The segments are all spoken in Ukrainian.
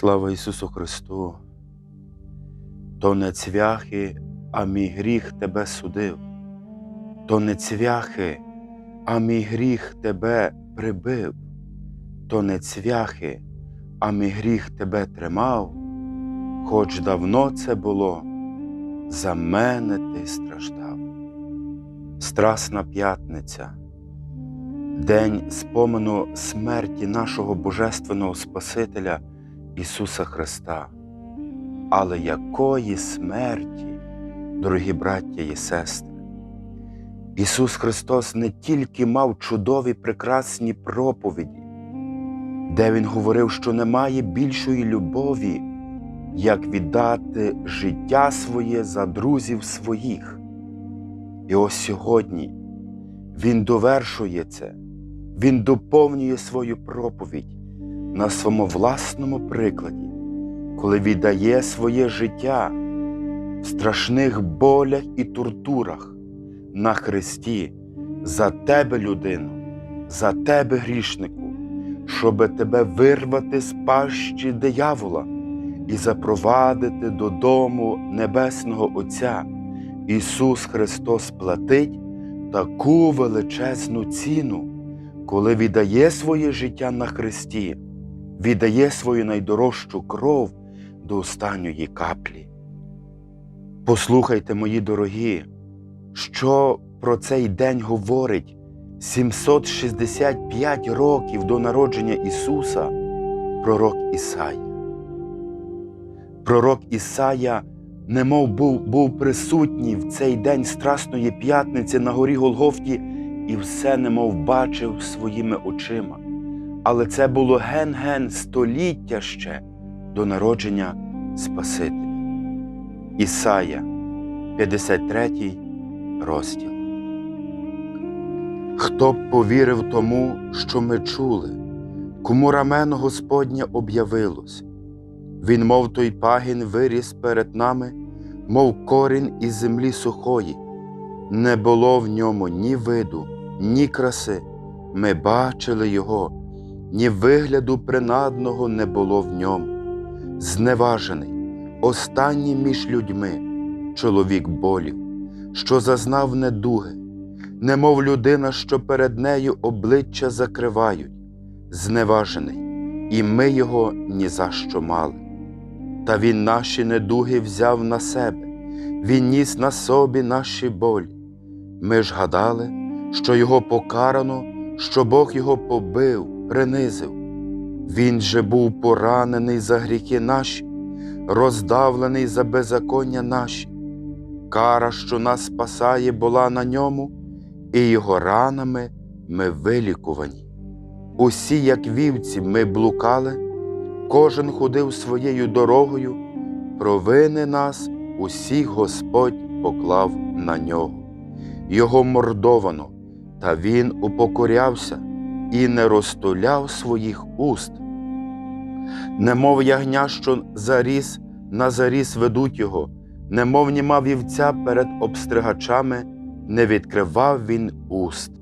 Слава Ісусу Христу! То не цвяхи, а мій гріх тебе судив, то не цвяхи, а мій гріх тебе прибив, то не цвяхи, а мій гріх тебе тримав, хоч давно це було, за мене ти страждав. Страсна п'ятниця, день спомену смерті нашого Божественного Спасителя Ісуса Христа. Але якої смерті, дорогі браття і сестри, Ісус Христос не тільки мав чудові прекрасні проповіді, де Він говорив, що немає більшої любові, як віддати життя своє за друзів своїх. І ось сьогодні Він довершує це, Він доповнює свою проповідь на своєму власному прикладі, коли віддає своє життя в страшних болях і тортурах на Христі за тебе, людину, за тебе, грішнику, щоби тебе вирвати з пащі диявола і запровадити додому Небесного Отця. Ісус Христос платить таку величезну ціну, коли віддає своє життя на Христі, віддає свою найдорожчу кров до останньої каплі. Послухайте, мої дорогі, що про цей день говорить 765 років до народження Ісуса пророк Ісая. Пророк Ісая немов був, був присутній в цей день Страсної п'ятниці на горі Голгофті і все немов бачив своїми очима. Але це було ген-ген століття ще до народження Спасителя. Ісая, 53 розділ. Хто б повірив тому, що ми чули, кому рамено Господнє об'явилось? Він, мов той пагін, виріс перед нами, мов корінь із землі сухої, не було в ньому ні виду, ні краси. Ми бачили його, ні вигляду принадного не було в ньому. Зневажений, останній між людьми, чоловік болів, що зазнав недуги, немов людина, що перед нею обличчя закривають, зневажений, і ми його ні за що мали. Та він наші недуги взяв на себе, він ніс на собі наші болі. Ми ж гадали, що його покарано, що Бог його побив, принизив. Він же був поранений за гріхи наші, роздавлений за беззаконня наші. Кара, що нас спасає, була на ньому, і його ранами ми вилікувані. Усі, як вівці, ми блукали, кожен ходив своєю дорогою, провини нас усіх Господь поклав на нього. Його мордовано, та він упокорявся і не розтуляв своїх уст. Немов ягня, що заріс, на заріс ведуть його, немов німа вівця перед обстригачами, не відкривав він уст.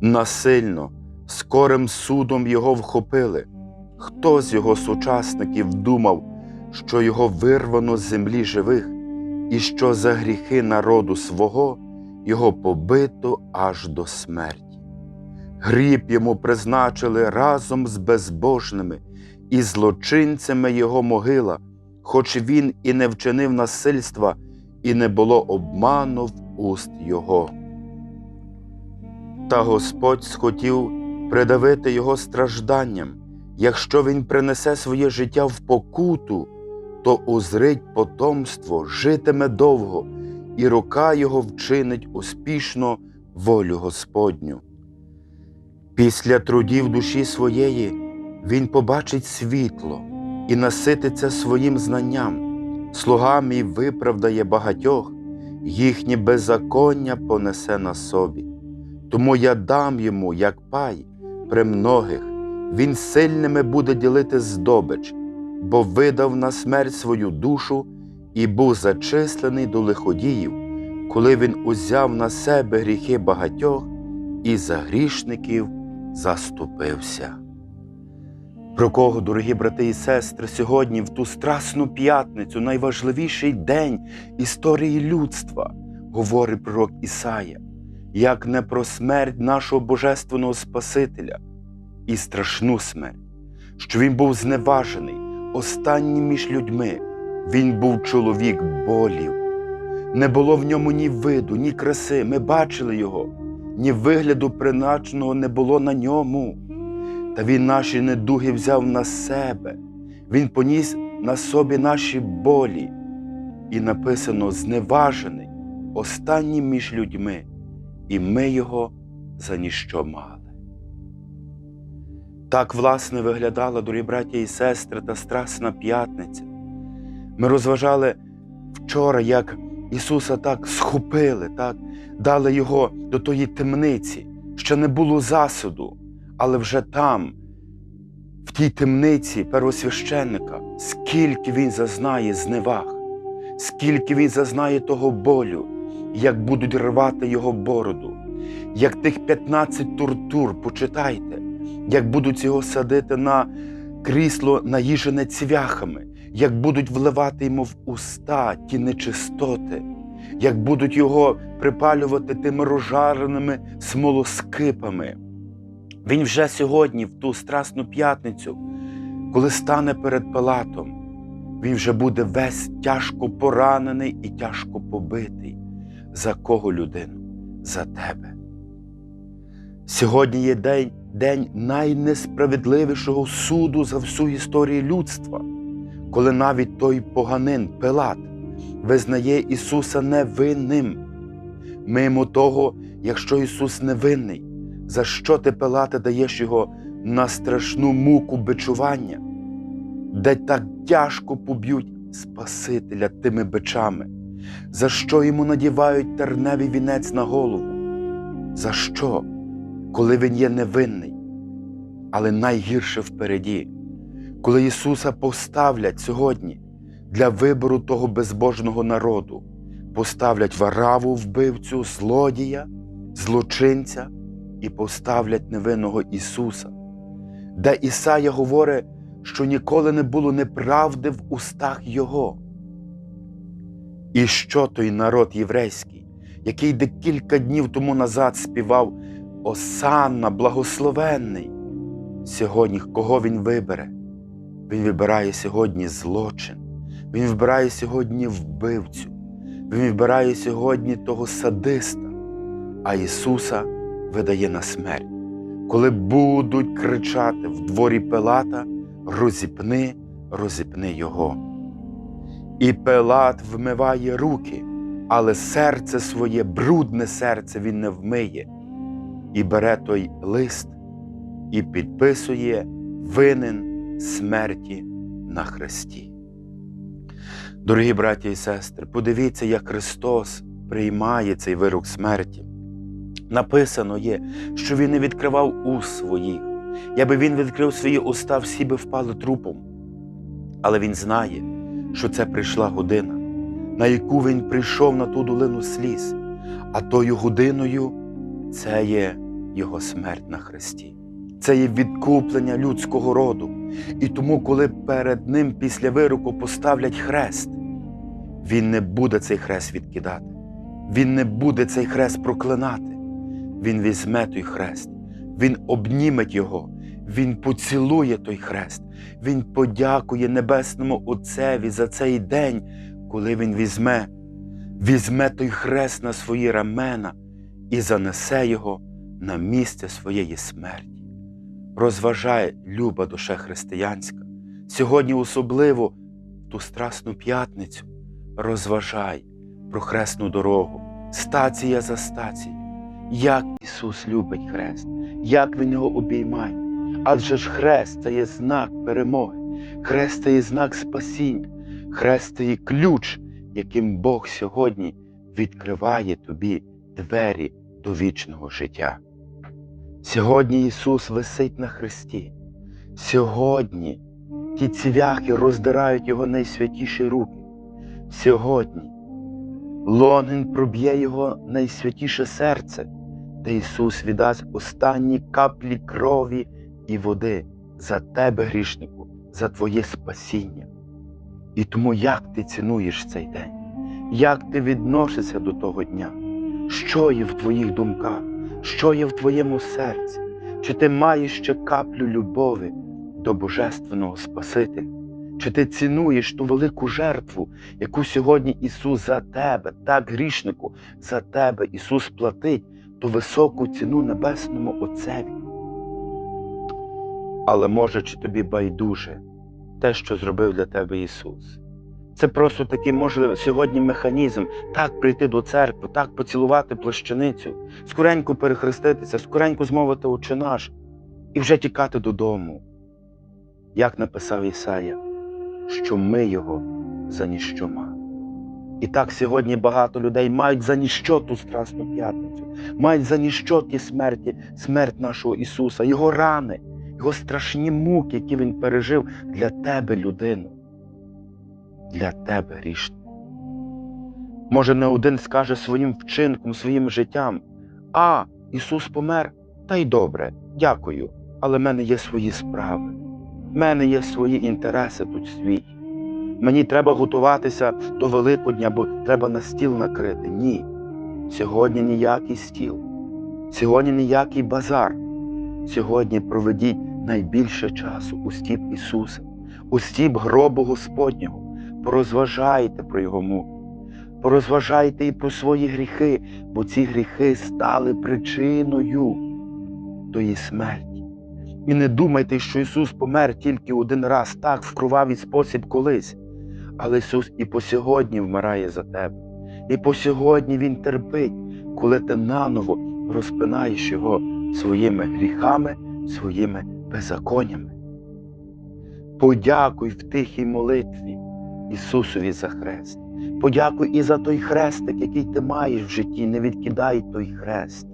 Насильно, скорим судом його вхопили. Хто з його сучасників думав, що його вирвано з землі живих, і що за гріхи народу свого його побито аж до смерті? Гріб йому призначили разом з безбожними і злочинцями його могила, хоч він і не вчинив насильства, і не було обману в уст його. Та Господь схотів придавити його стражданням. Якщо він принесе своє життя в покуту, то узрить потомство, житиме довго, і рука його вчинить успішно волю Господню. Після трудів душі своєї він побачить світло і насититься своїм знанням, слуга мій виправдає багатьох, їхнє беззаконня понесе на собі. Тому я дам йому, як пай, при многих, він сильними буде ділити здобич, бо видав на смерть свою душу і був зачислений до лиходіїв, коли він узяв на себе гріхи багатьох і за грішників заступився. Про кого, дорогі брати і сестри, сьогодні, в ту страсну п'ятницю, найважливіший день історії людства, говорить пророк Ісая, як не про смерть нашого Божественного Спасителя і страшну смерть, що Він був зневажений, останнім між людьми, Він був чоловік болів. Не було в ньому ні виду, ні краси. Ми бачили його, ні вигляду приначеного не було на ньому. Та він наші недуги взяв на себе, Він поніс на собі наші болі, і написано зневажений, останнім між людьми, і ми його за ніщо мали. Так, власне, виглядала, дорогі браття і сестри, та страсна п'ятниця. Ми розважали вчора, як Ісуса так схопили, так, дали Його до тої темниці, ще не було засуду, але вже там, в тій темниці первосвященника, скільки він зазнає зневаг, скільки він зазнає того болю, як будуть рвати його бороду, як тих 15 тортур, почитайте, як будуть його садити на крісло, наїжене цвяхами, як будуть вливати йому в уста ті нечистоти, як будуть його припалювати тими розжареними смолоскипами. Він вже сьогодні, в ту страсну п'ятницю, коли стане перед Пилатом, він вже буде весь тяжко поранений і тяжко побитий. За кого людину? За тебе. Сьогодні є день, день найнесправедливішого суду за всю історію людства, коли навіть той поганин Пилат визнає Ісуса невинним. Мимо того, якщо Ісус невинний, за що ти Пилате даєш Його на страшну муку бичування, де так тяжко поб'ють Спасителя тими бичами, за що йому надівають терневий вінець на голову? За що, коли Він є невинний? Але найгірше впереді, коли Ісуса поставлять сьогодні для вибору того безбожного народу, поставлять вараву вбивцю, злодія, злочинця і поставлять невинного Ісуса, де Ісая говорить, що ніколи не було неправди в устах Його. І що той народ єврейський, який декілька днів тому назад співав Осанна, благословенний, сьогодні кого він вибере? Він вибирає сьогодні злочин, він вибирає сьогодні вбивцю, він вибирає сьогодні того садиста, а Ісуса видає на смерть. Коли будуть кричати в дворі Пилата, розіпни, розіпни Його. І Пилат вмиває руки, але серце своє, брудне серце він не вмиє, і бере той лист і підписує винен смерті на хресті. Дорогі браті і сестри, подивіться, як Христос приймає цей вирок смерті. Написано є, що Він не відкривав уст своїх. Якби він відкрив свої уста, всі би впали трупом. Але Він знає, що це прийшла година, на яку він прийшов на ту долину сліз, а тою годиною це є Його смерть на хресті. Це є відкуплення людського роду. І тому, коли перед ним після вироку поставлять хрест, він не буде цей хрест відкидати, він не буде цей хрест проклинати. Він візьме той хрест, він обніметь його, він поцілує той хрест, він подякує Небесному Отцеві за цей день, коли він візьме, візьме той хрест на свої рамена і занесе його на місце своєї смерті. Розважай, люба душа християнська, сьогодні особливо в ту страсну п'ятницю, розважай про хресну дорогу, стація за стацією, як Ісус любить хрест, як Він його обіймає. Адже ж хрест це є знак перемоги, хрест це є знак спасіння, хрест це є ключ, яким Бог сьогодні відкриває тобі двері до вічного життя. Сьогодні Ісус висить на хресті. Сьогодні ті цвяхи роздирають Його найсвятіші руки. Сьогодні лонгін проб'є Його найсвятіше серце, де Ісус віддасть останні каплі крові і води за тебе, грішнику, за твоє спасіння. І тому як ти цінуєш цей день, як ти відносишся до того дня, що є в твоїх думках, що є в твоєму серці, чи ти маєш ще каплю любові до Божественного Спасителя, чи ти цінуєш ту велику жертву, яку сьогодні Ісус за тебе, так, грішнику, за тебе Ісус платить ту високу ціну Небесному Отцеві. Але може, чи тобі байдуже те, що зробив для тебе Ісус. Це просто такий, можливо, сьогодні механізм так прийти до церкви, так поцілувати плащаницю, скоренько перехреститися, скоренько змовити «Отче наш і вже тікати додому. Як написав Ісая, що ми його за ніщо мали. І так сьогодні багато людей мають за ніщо ту страсну п'ятницю, мають за ніщо ті смерті, смерть нашого Ісуса, Його рани, Його страшні муки, які Він пережив для тебе, людину, для тебе грішник. Може, не один скаже своїм вчинком, своїм життям, а Ісус помер, та й добре, дякую, але в мене є свої справи, в мене є свої інтереси тут в світі. Мені треба готуватися до Великодня, бо треба на стіл накрити. Ні. Сьогодні ніякий стіл, сьогодні ніякий базар. Сьогодні проведіть найбільше часу у стіп Ісуса, у стіп гробу Господнього. Порозважайте про Його муку, порозважайте і про свої гріхи, бо ці гріхи стали причиною тої смерті. І не думайте, що Ісус помер тільки один раз, так, в кровавий спосіб колись. Але Ісус і по сьогодні вмирає за тебе. І по сьогодні Він терпить, коли ти наново розпинаєш Його своїми гріхами, своїми беззаконнями. Подякуй в тихій молитві Ісусові за хрест. Подякуй і за той хрестик, який ти маєш в житті. Не відкидай той хрест,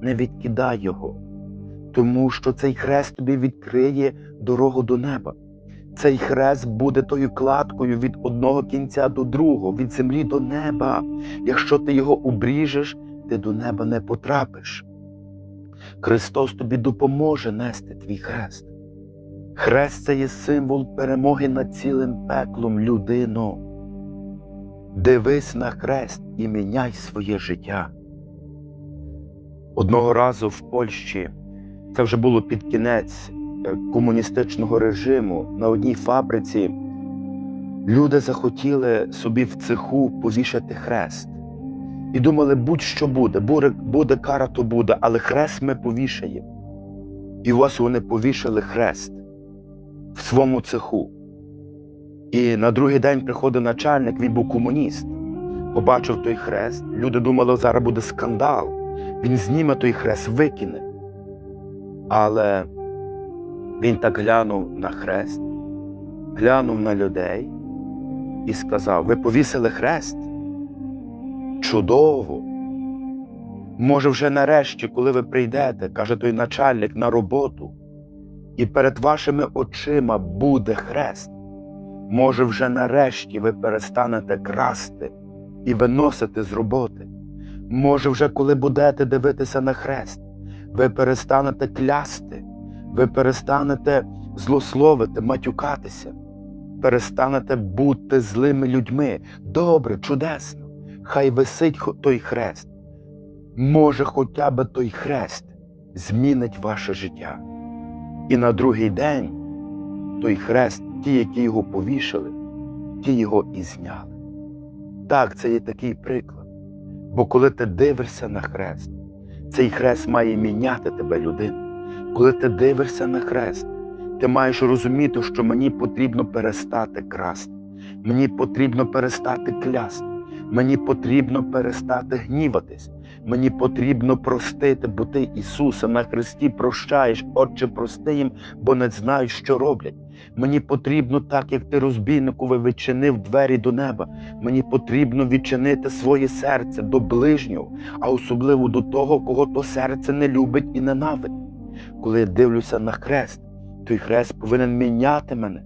не відкидай його, тому що цей хрест тобі відкриє дорогу до неба. Цей хрест буде тою кладкою від одного кінця до другого, від землі до неба. Якщо ти його обріжеш, ти до неба не потрапиш. Христос тобі допоможе нести твій хрест. Хрест це є символ перемоги над цілим пеклом людино. Дивись на хрест і міняй своє життя. Одного разу в Польщі, це вже було під кінець е, комуністичного режиму, на одній фабриці люди захотіли собі в цеху повішати хрест. І думали, будь-що буде, буде кара, то буде, але хрест ми повішаємо. І ось вони повішали хрест в своєму цеху. І на другий день приходить начальник, він був комуніст. Побачив той хрест. Люди думали, зараз буде скандал. Він зніме той хрест, викине. Але він так глянув на хрест, глянув на людей і сказав: Ви повісили хрест? Чудово! Може, вже нарешті, коли ви прийдете, каже той начальник на роботу, і перед вашими очима буде хрест. Може, вже нарешті ви перестанете красти і виносити з роботи. Може, вже коли будете дивитися на хрест, ви перестанете клясти, ви перестанете злословити, матюкатися, перестанете бути злими людьми. Добре, чудесно. Хай висить той хрест. Може, хоча б той хрест змінить ваше життя. І на другий день той хрест, ті, які його повішали, ті його і зняли. Так, це є такий приклад. Бо коли ти дивишся на хрест, цей хрест має міняти тебе, людину. Коли ти дивишся на хрест, ти маєш розуміти, що мені потрібно перестати красти, мені потрібно перестати клясти, мені потрібно перестати гніватись, мені потрібно простити, бо ти Ісуса на Христі прощаєш, Отче, прости їм, бо не знають, що роблять. Мені потрібно, так як ти розбійникові відчинив двері до неба. Мені потрібно відчинити своє серце до ближнього, а особливо до того, кого то серце не любить і ненавидить. Коли я дивлюся на хрест, той хрест повинен міняти мене.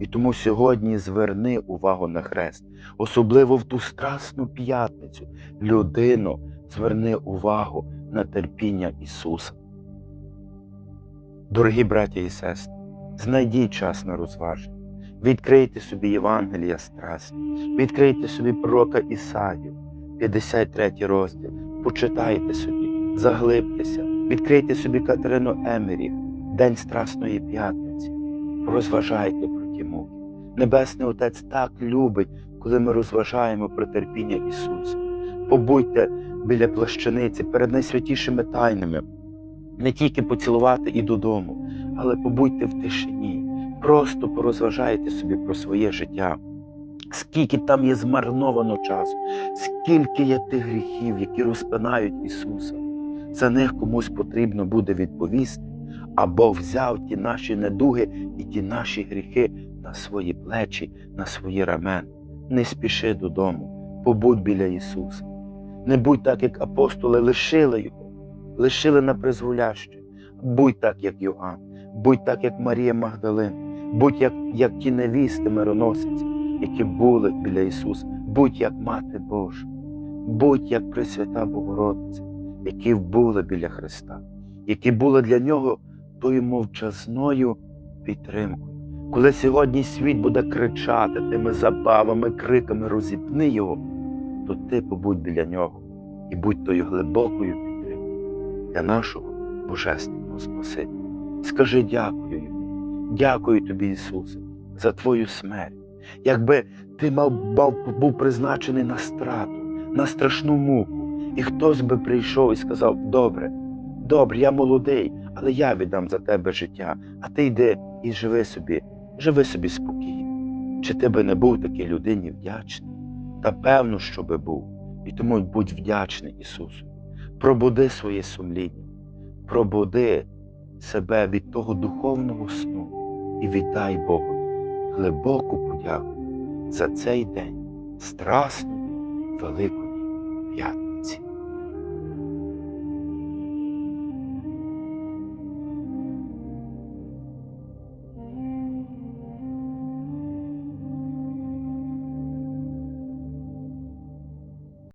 І тому сьогодні зверни увагу на хрест, особливо в ту страсну п'ятницю. Людино, зверни увагу на терпіння Ісуса. Дорогі браті і сестри, знайдіть час на розваження. Відкрийте собі Євангелія страсті, відкрийте собі пророка Ісаю, 53 розділ, почитайте собі, заглибтеся, відкрийте собі Катерину Емері, День Страсної П'ятниці, розважайте про ті муки. Небесний Отець так любить, коли ми розважаємо про терпіння Ісуса. Побудьте біля плащаниці перед найсвятішими тайнами, не тільки поцілувати і додому, але побудьте в тишині, просто порозважайте собі про своє життя. Скільки там є змарновано часу, скільки є тих гріхів, які розпинають Ісуса. За них комусь потрібно буде відповісти, або взяв ті наші недуги і ті наші гріхи на свої плечі, на свої рамена. Не спіши додому, побудь біля Ісуса. Не будь так, як апостоли лишили Його, лишили на призволяще. Будь так, як Йоанн, будь так, як Марія Магдалина, будь як, як ті невісти мироносиці, які були біля Ісуса, будь як Мати Божа, будь як Пресвята Богородиця, які були біля Христа, які були для Нього тою мовчазною підтримкою. Коли сьогодні світ буде кричати тими забавами, криками, розіпни його, то ти побудь біля нього і будь тою глибокою підтримкою для нашого Божественного Спасителя. Скажи дякую йому, дякую тобі, Ісусе, за Твою смерть. Якби ти мав, був призначений на страту, на страшну муку, і хтось би прийшов і сказав: Добре, добре, я молодий, але я віддам за тебе життя, а ти йди і живи собі, живи собі спокійно. Чи ти би не був такій людині вдячний? Та певно, що би був. І тому будь вдячний Ісусу. Пробуди своє сумління, пробуди себе від того духовного сну і віддай Богу глибоку подяку за цей день страсної Великої П'ятниці.